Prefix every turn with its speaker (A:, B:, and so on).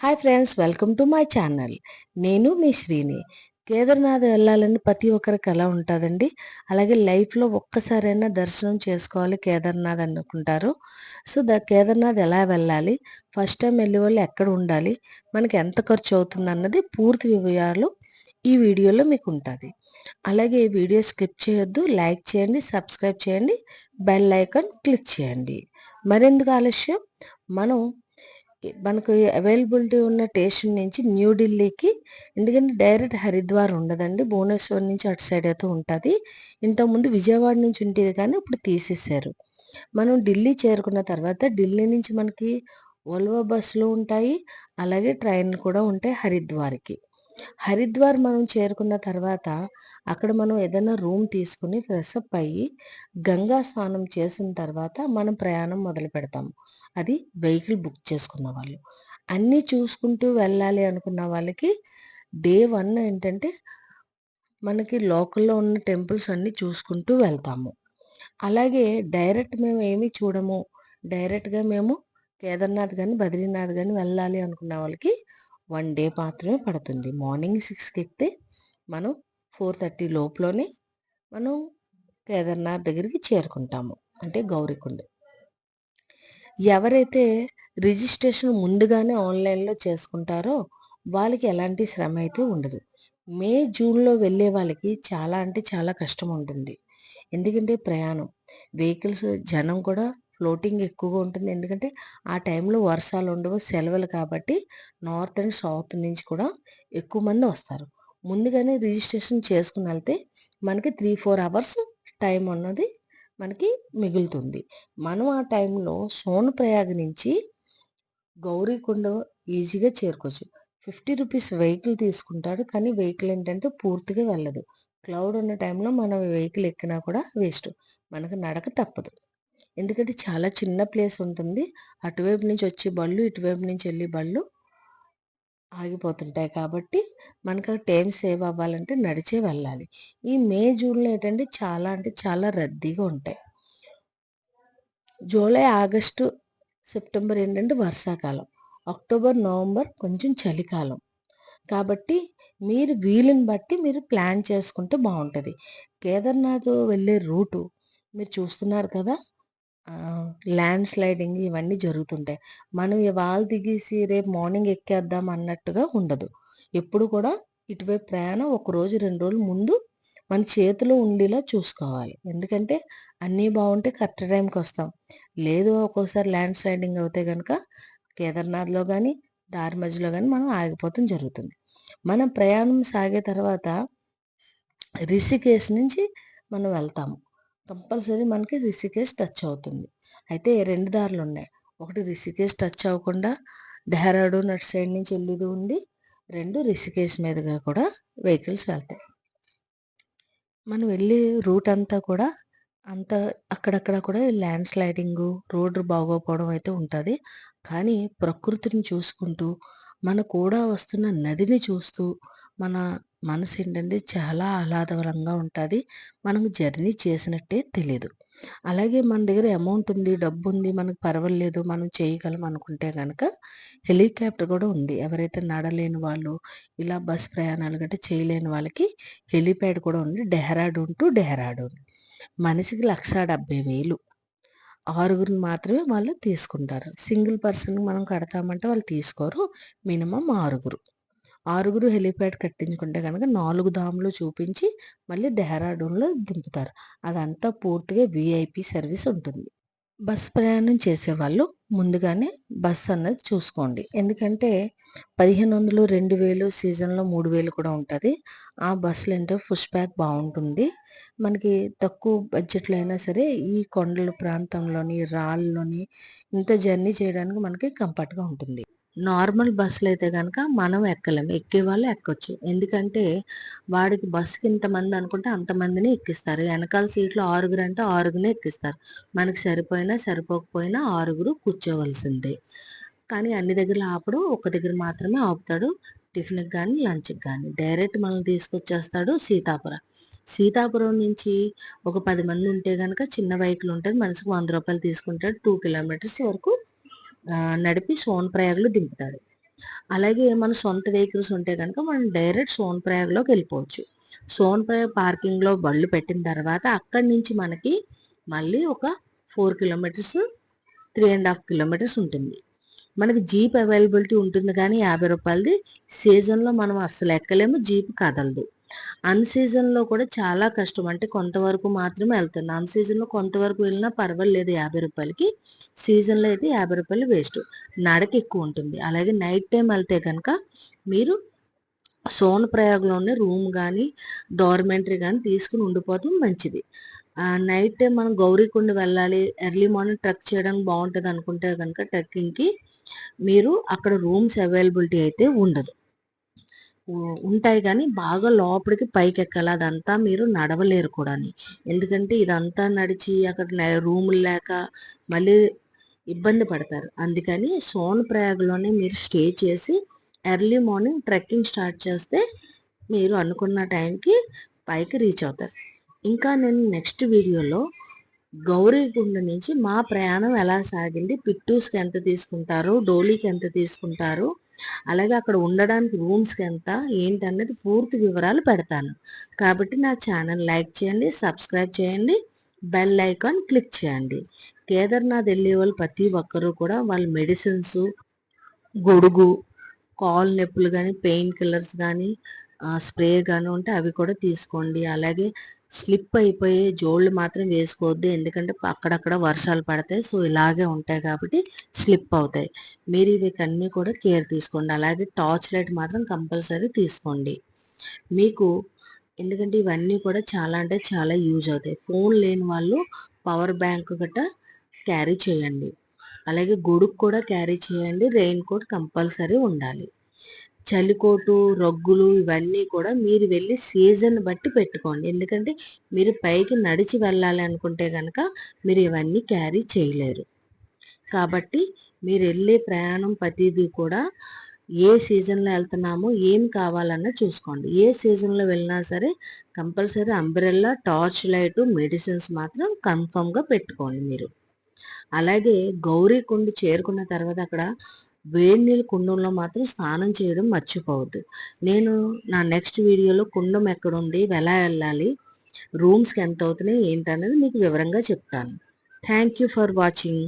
A: Hi friends welcome to my channel. నేను మీ శ్రీని. కేదార్నాథ్ వెళ్ళాలని ప్రతి ఒక్కరికి ఎలా ఉంటుందండి? అలాగే లైఫ్లో ఒక్కసారైనా దర్శనం చేసుకోవాలి కేదార్నాథ్ అనుకుంటారు. సో ద కేదార్నాథ్ ఎలా వెళ్ళాలి? ఫస్ట్ టైం వెళ్ళే వాళ్ళు ఎక్కడ ఉండాలి? మనకి ఎంత ఖర్చు అవుతుంది అన్నది పూర్తి వివరాలు ఈ వీడియోలో మీకు ఉంటుంది. అలాగే ఈ వీడియో స్కిప్ చేయొద్దు లైక్ చేయండి సబ్స్క్రైబ్ చేయండి బెల్ ఐకాన్ క్లిక్ చేయండి. మరెందుకు ఆలస్యం? మనం మనకు అవైలబిలిటీ ఉన్న స్టేషన్ నుంచి న్యూఢిల్లీకి ఎందుకంటే డైరెక్ట్ హరిద్వార్ ఉండదండి. భువనేశ్వర్ నుంచి అటు సైడ్ అయితే ఉంటుంది. ఇంతకుముందు విజయవాడ నుంచి ఉండేది కానీ ఇప్పుడు తీసేశారు. మనం ఢిల్లీ చేరుకున్న తర్వాత ఢిల్లీ నుంచి మనకి ఓల్వో బస్సులు ఉంటాయి. అలాగే ట్రైన్లు కూడా ఉంటాయి హరిద్వార్కి. హరిద్వార్ మనం చేరుకున్న తర్వాత అక్కడ మనం ఏదైనా రూమ్ తీసుకుని ఫ్రెషప్ అయ్యి గంగా స్నానం చేసిన తర్వాత మనం ప్రయాణం మొదలు పెడతాము. అది వెహికల్ బుక్ చేసుకున్న వాళ్ళు. అన్నీ చూసుకుంటూ వెళ్ళాలి అనుకున్న వాళ్ళకి డే వన్ ఏంటంటే మనకి లోకల్లో ఉన్న టెంపుల్స్ అన్నీ చూసుకుంటూ వెళ్తాము. అలాగే డైరెక్ట్ మేము ఏమీ చూడము. డైరెక్ట్గా మేము కేదార్నాథ్ కానీ బద్రీనాథ్ కానీ వెళ్ళాలి అనుకున్న వాళ్ళకి వన్ డే మాత్రమే పడుతుంది. మార్నింగ్ సిక్స్కి ఎక్కితే మనం ఫోర్ థర్టీ లోపలనే మనం కేదార్నాథ్ దగ్గరికి చేరుకుంటాము. అంటే గౌరీకుండ ఎవరైతే రిజిస్ట్రేషన్ ముందుగానే ఆన్లైన్లో చేసుకుంటారో వాళ్ళకి ఎలాంటి శ్రమ అయితే ఉండదు. మే జూన్లో వెళ్ళే వాళ్ళకి చాలా అంటే చాలా కష్టం ఉంటుంది. ఎందుకంటే ప్రయాణం. వెహికల్స్ జనం కూడా ఫ్లోటింగ్ ఎక్కువగా ఉంటుంది. ఎందుకంటే ఆ టైంలో వర్షాలు ఉండవు సెలవులు కాబట్టి నార్త్ అండ్ సౌత్ నుంచి కూడా ఎక్కువ మంది వస్తారు. ముందుగానే రిజిస్ట్రేషన్ చేసుకుని వెళ్తే మనకి త్రీ ఫోర్ అవర్స్ టైం అన్నది మనకి మిగులుతుంది. మనం ఆ టైంలో సోనప్రయాగ నుంచి గౌరీకొండ ఈజీగా చేరుకోవచ్చు. ఫిఫ్టీ రూపీస్ వెహికల్ తీసుకుంటాడు. కానీ వెహికల్ ఏంటంటే పూర్తిగా వెళ్ళదు. క్లౌడ్ ఉన్న టైంలో మనం వెహికల్ ఎక్కినా కూడా వేస్ట్. మనకు నడక తప్పదు. ఎందుకంటే చాలా చిన్న ప్లేస్ ఉంటుంది. అటువైపు నుంచి వచ్చే బళ్ళు ఇటువైపు నుంచి వెళ్ళే బళ్ళు ఆగిపోతుంటాయి. కాబట్టి మనకు టైం సేవ్ అవ్వాలంటే నడిచే వెళ్ళాలి. ఈ మే జూన్లో ఏంటంటే చాలా అంటే చాలా రద్దీగా ఉంటాయి. జూలై ఆగస్టు సెప్టెంబర్ ఏంటంటే వర్షాకాలం. అక్టోబర్ నవంబర్ కొంచెం చలికాలం. కాబట్టి మీరు వీలుని బట్టి మీరు ప్లాన్ చేసుకుంటే బాగుంటుంది. కేదార్నాథ్ వెళ్ళే రూటు మీరు చూస్తున్నారు కదా? ల్యాండ్ స్లైడింగ్ ఇవన్నీ జరుగుతుంటాయి. మనం ఇవాళ దిగేసి రేపు మార్నింగ్ ఎక్కేద్దాం అన్నట్టుగా ఉండదు. ఎప్పుడు కూడా ఇటువైపు ప్రయాణం ఒక రోజు రెండు రోజులు ముందు మన చేతిలో ఉండేలా చూసుకోవాలి. ఎందుకంటే అన్నీ బాగుంటే కరెక్ట్ టైంకి వస్తాం. లేదు ఒక్కోసారి ల్యాండ్ స్లైడింగ్ అవుతే కనుక కేదార్నాథ్లో కానీ దారి మధ్యలో కానీ మనం ఆగిపోతాం జరుగుతుంది. మనం ప్రయాణం సాగే తర్వాత రిషికేశ్ నుంచి మనం వెళ్తాము. కంపల్సరీ మనకి రిషికేష్ టచ్ అవుతుంది. అయితే రెండు దారులు ఉన్నాయి. ఒకటి రిషికేష్ టచ్ అవ్వకుండా డెహ్రాడూన్ అటు సైడ్ నుంచి వెళ్ళేది ఉంది రెండు రిషికేష్ మీదుగా కూడా వెహికల్స్ వెళ్తాయి. మనం వెళ్ళే రూట్ అంతా కూడా అంత అక్కడక్కడ కూడా ల్యాండ్ స్లైడింగు రోడ్డు బాగోపోవడం అయితే ఉంటుంది. కానీ ప్రకృతిని చూసుకుంటూ మన కూడా వస్తున్న నదిని చూస్తూ మన మనసు ఏంటంటే చాలా ఆహ్లాదకరంగా ఉంటుంది. మనకు జర్నీ చేసినట్టే తెలియదు అలాగే మన దగ్గర అమౌంట్ ఉంది డబ్బు ఉంది మనకు పర్వాలేదు మనం చేయగలం అనుకుంటే కనుక హెలికాప్టర్ కూడా ఉంది. ఎవరైతే నడలేని వాళ్ళు ఇలా బస్ ప్రయాణాలు గట్రా చేయలేని వాళ్ళకి హెలిప్యాడ్ కూడా ఉంది. డెహ్రాడూన్ టు డెహ్రాడూన్. మనిషికి లక్ష డెబ్బై వేలు. ఆరుగురిని మాత్రమే వాళ్ళు తీసుకుంటారు. సింగిల్ పర్సన్ మనం కడతామంటే వాళ్ళు తీసుకోరు. మినిమం ఆరుగురు. ఆరుగురు హెలిప్యాడ్ కట్టించుకుంటే కనుక నాలుగు దాములు చూపించి మళ్ళీ డెహ్రాడూన్లో దింపుతారు. అదంతా పూర్తిగా విఐపి సర్వీస్ ఉంటుంది. బస్ ప్రయాణం చేసేవాళ్ళు. ముందుగానే బస్ అన్నది చూసుకోండి. ఎందుకంటే పదిహేను వందలు రెండు వేలు సీజన్లో మూడు వేలు కూడా ఉంటుంది. ఆ బస్సులు ఏంటో పుష్ బ్యాక్ బాగుంటుంది. మనకి తక్కువ బడ్జెట్లో అయినా సరే ఈ కొండల ప్రాంతంలోని రాళ్ళలోని ఇంత జర్నీ చేయడానికి మనకి కంఫర్ట్గా ఉంటుంది. నార్మల్ బస్సులు అయితే కనుక మనం ఎక్కలేము ఎక్కే వాళ్ళు ఎక్కొచ్చు. ఎందుకంటే వాడికి బస్సుకి ఇంతమంది అనుకుంటే అంతమందిని ఎక్కిస్తారు. వెనకాల సీట్లు ఆరుగురు అంటే ఆరుగునే ఎక్కిస్తారు. మనకి సరిపోయినా సరిపోకపోయినా ఆరుగురు కూర్చోవలసిందే. కానీ అన్ని దగ్గర ఆపడు. ఒక దగ్గర మాత్రమే ఆపుతాడు. టిఫిన్కి కానీ లంచ్కి కానీ డైరెక్ట్ మనల్ని తీసుకొచ్చేస్తాడు సీతాపురం. సీతాపురం నుంచి ఒక పది మంది ఉంటే కనుక చిన్న వెహికల్ ఉంటుంది. మనిషికి వంద రూపాయలు తీసుకుంటాడు. టూ కిలోమీటర్స్ వరకు నడిపి సోన్ ప్రయాగ్లో దింపుతాడు. అలాగే మన సొంత వెహికల్స్ ఉంటే కనుక మనం డైరెక్ట్ సోన్ ప్రయాగ్లోకి వెళ్ళిపోవచ్చు. సోన్ ప్రయాగ్ పార్కింగ్లో బళ్ళు పెట్టిన తర్వాత అక్కడి నుంచి మనకి మళ్ళీ ఒక four kilometres three and half kilometres ఉంటుంది. మనకి జీప్ అవైలబిలిటీ ఉంటుంది కానీ యాభై రూపాయలది సీజన్లో మనం అస్సలు ఎక్కలేము జీప్ కదలదు. అన్ సీజన్లో కూడా చాలా కష్టం. అంటే కొంతవరకు మాత్రమే వెళ్తుంది. అన్ సీజన్లో కొంతవరకు వెళ్ళినా పర్వాలేదు యాభై రూపాయలకి. సీజన్లో అయితే యాభై రూపాయలు వేస్ట్ నడక ఎక్కువ ఉంటుంది. అలాగే నైట్ టైం వెళ్తే కనుక మీరు సోన్ ప్రయాగ్లోనే రూమ్ కానీ డార్మెంటరీ కానీ తీసుకుని ఉండిపోతే మంచిది. నైట్ టైం మనం గౌరీకుండ వెళ్ళాలి ఎర్లీ మార్నింగ్ ట్రెక్ చేయడానికి బాగుంటుంది అనుకుంటే కనుక ట్రెక్కింగ్కి మీరు అక్కడ రూమ్స్ అవైలబిలిటీ అయితే ఉండదు. ఉంటాయి కానీ బాగా లోపలికి పైకి ఎక్కాలి అదంతా మీరు నడవలేరు కూడా ఎందుకంటే ఇదంతా నడిచి అక్కడ రూములు లేక మళ్ళీ ఇబ్బంది పడతారు. అందుకని సోన్ ప్రయాగ్లోనే మీరు స్టే చేసి ఎర్లీ మార్నింగ్ ట్రెక్కింగ్ స్టార్ట్ చేస్తే మీరు అనుకున్న టైంకి పైకి రీచ్ అవుతారు. ఇంకా నేను నెక్స్ట్ వీడియోలో గౌరీగుండ నుంచి మా ప్రయాణం ఎలా సాగింది పిట్టూస్కి ఎంత తీసుకుంటారు డోలీకి ఎంత తీసుకుంటారు అలాగే అక్కడ ఉండడానికి రూమ్స్కి ఎంత ఏంటన్నది పూర్తి వివరాలు పెడతాను. కాబట్టి నా ఛానల్ లైక్ చేయండి సబ్స్క్రైబ్ చేయండి బెల్ ఐకాన్ క్లిక్ చేయండి. కేదార్నాథ్ వెళ్ళే వాళ్ళు ప్రతి ఒక్కరూ కూడా వాళ్ళ మెడిసిన్స్ గొడుగు కాల్ నొప్పులు కానీ పెయిన్ కిల్లర్స్ కానీ స్ప్రే కానీ ఉంటే అవి కూడా తీసుకోండి. అలాగే స్లిప్ అయిపోయే జోళ్ళు మాత్రం వేసుకోవద్దు. ఎందుకంటే అక్కడక్కడ వర్షాలు పడతాయి. సో ఇలాగే ఉంటాయి కాబట్టి స్లిప్ అవుతాయి. మీరు ఇవి అన్నీ కూడా కేర్ తీసుకోండి. అలాగే టార్చ్ లైట్ మాత్రం కంపల్సరీ తీసుకోండి. మీకు ఎందుకంటే ఇవన్నీ కూడా చాలా అంటే చాలా యూజ్ అవుతాయి. ఫోన్ లేని వాళ్ళు పవర్ బ్యాంక్ గట్రా క్యారీ చేయండి. అలాగే గొడుగు కూడా క్యారీ చేయండి. రెయిన్ కోట్ కంపల్సరీ ఉండాలి. చలికోటు రగ్గులు ఇవన్నీ కూడా మీరు వెళ్ళి సీజన్ బట్టి పెట్టుకోండి. ఎందుకంటే మీరు పైకి నడిచి వెళ్ళాలి అనుకుంటే కనుక మీరు ఇవన్నీ క్యారీ చేయలేరు. కాబట్టి మీరు వెళ్ళే ప్రయాణం ప్రతిదీ కూడా ఏ సీజన్లో వెళ్తున్నామో ఏం కావాలన్నా చూసుకోండి. ఏ సీజన్లో వెళ్ళినా సరే compulsory umbrella torch light medicines మాత్రం కన్ఫర్మ్గా పెట్టుకోండి మీరు. అలాగే గౌరీ కుండి చేరుకున్న తర్వాత అక్కడ వేడినీళ్ళు కుండంలో మాత్రం స్నానం చేయడం మర్చిపోవద్దు. నేను నా నెక్స్ట్ వీడియోలో కుండం ఎక్కడుంది ఎలా వెళ్ళాలి రూమ్స్కి ఎంత అవుతున్నాయి ఏంటనేది మీకు వివరంగా చెప్తాను. Thank you for watching.